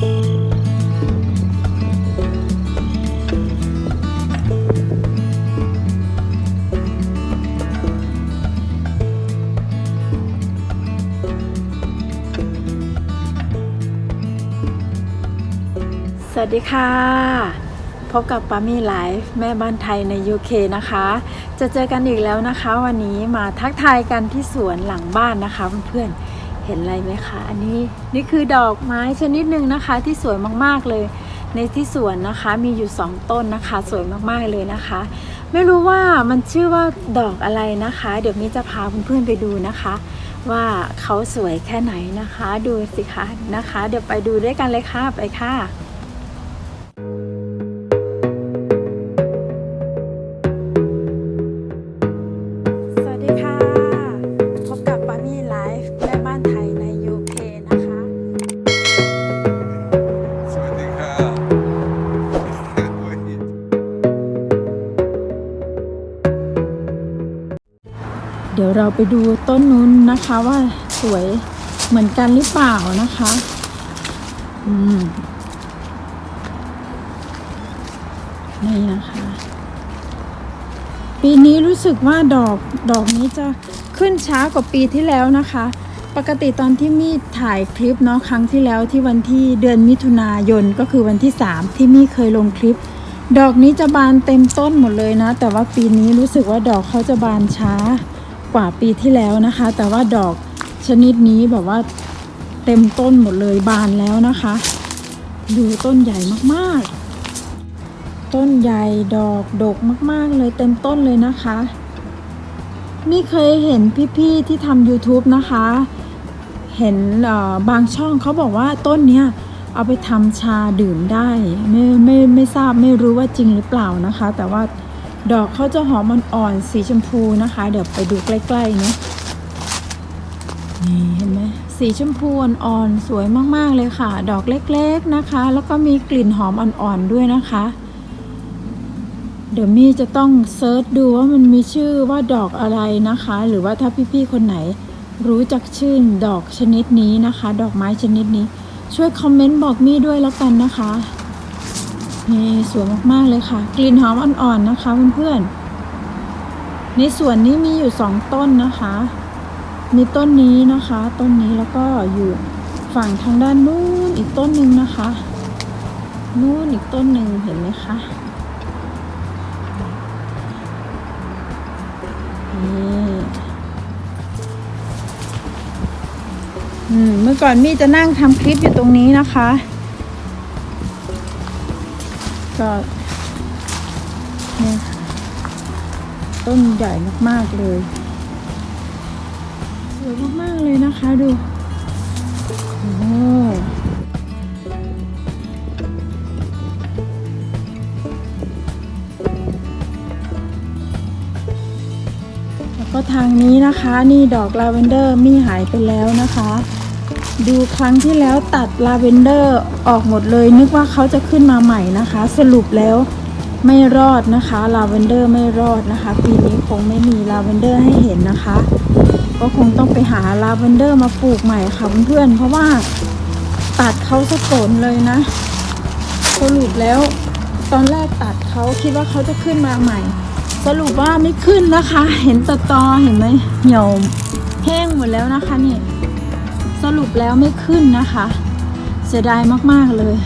สวัสดีค่ะ พบกับปามี่ไลฟ์แม่บ้านไทยใน UK นะคะ จะเจอกันอีกแล้วนะคะ วันนี้มาทักทายกันที่สวนหลังบ้านนะคะเพื่อนๆ เห็นอะไรไหมคะอันนี้นี่คือดอกไม้ชนิดหนึ่งนะคะที่สวยมากๆเลย ในที่สวนนะคะมีอยู่ 2 ต้นนะคะ สวยมากๆเลยนะคะ ไม่รู้ว่ามันชื่อว่าดอกอะไรนะคะ เดี๋ยวมิจะพาเพื่อนๆไปดูนะคะ ว่าเขาสวยแค่ไหนนะคะ ดูสิคะนะคะ เดี๋ยวไปดูด้วยกันเลยค่ะไปค่ะสวัสดีค่ะ ยวเราไปดูต้นนู้นนะคะว่าสวยเหมือนกันหรือเปล่านะคะ อืม นี่นะคะ ปีนี้รู้สึกว่าดอกดอกนี้จะขึ้นช้ากว่าปีที่แล้วนะคะ ปกติตอนที่มีถ่ายคลิปเนาะครั้งที่แล้วที่วันที่เดือนมิถุนายนก็คือวันที่ 3 ที่มีเคยลงคลิป ดอกนี้จะบานเต็มต้นหมดเลยนะ แต่ว่าปีนี้รู้สึกว่าดอกเขาจะบานช้า กว่าปีที่แล้วนะคะ แต่ว่าดอกชนิดนี้แบบว่าเต็มต้นหมดเลยบานแล้วนะคะ ดูต้นใหญ่มากๆ ต้นใหญ่ดอกดกมากๆ เลยเต็มต้นเลยนะคะนี่เคยเห็นพี่ๆที่ทำ YouTube นะคะ เห็นเอ่อบางช่องเขาบอกว่าต้นเนี้ยเอาไปทำชาดื่มได้ ไม่ไม่ไม่ทราบไม่รู้ว่าจริงหรือเปล่านะคะ แต่ว่า ดอกเขาจะหอมอ่อนๆสีชมพูนะคะ เดี๋ยวไปดูใกล้ๆเนาะนี่เห็นไหมสีชมพูอ่อนๆสวยมากๆเลยค่ะ ดอกเล็กๆนะคะ แล้วก็มีกลิ่นหอมอ่อนๆด้วยนะคะ เดี๋ยวมี่จะต้องเซิร์ชดูว่ามันมีชื่อว่าดอกอะไรนะคะ หรือว่าถ้าพี่ๆคนไหนรู้จักชื่อดอกชนิดนี้นะคะ ดอกไม้ชนิดนี้ ช่วยคอมเมนต์บอกมี่ด้วยแล้วกันนะคะ นี่สวยมากๆเลยค่ะ กลิ่นหอมอ่อนๆนะคะเพื่อนๆ ในสวนนี้มีอยู่สองต้นนะคะ มีต้นนี้นะคะ ต้นนี้แล้วก็อยู่ฝั่งทางด้านนู้นอีกต้นหนึ่งนะคะนู้นอีกต้นหนึ่งเห็นไหมคะนี่อืมเมื่อก่อนมี่จะนั่งทำคลิปอยู่ตรงนี้นะคะ ก็เนี่ยต้นใหญ่มากๆเลยสวยมากๆเลยนะคะดูโอ้แล้วก็ทางนี้นะคะ นี่ดอกลาเวนเดอร์มีหายไปแล้วนะคะ ดูครั้งที่แล้วตัดลาเวนเดอร์ออกหมดเลย นึกว่าเขาจะขึ้นมาใหม่นะคะ สรุปแล้วไม่รอดนะคะลาเวนเดอร์ไม่รอดนะคะ ปีนี้คงไม่มีลาเวนเดอร์ให้เห็นนะคะ ก็คงต้องไปหาลาเวนเดอร์มาปลูกใหม่ค่ะเพื่อนๆเพราะว่าตัดเขาสะกนเลยนะสรุปแล้ว ตอนแรกตัดเขาคิดว่าเขาจะขึ้นมาใหม่ สรุปว่าไม่ขึ้นนะคะ เห็นตะตอเห็นไหมเหี่ยวแห้งหมดแล้วนะคะนี่ สรุปแล้วไม่ขึ้นนะคะ เสียดายมาก ๆ เลย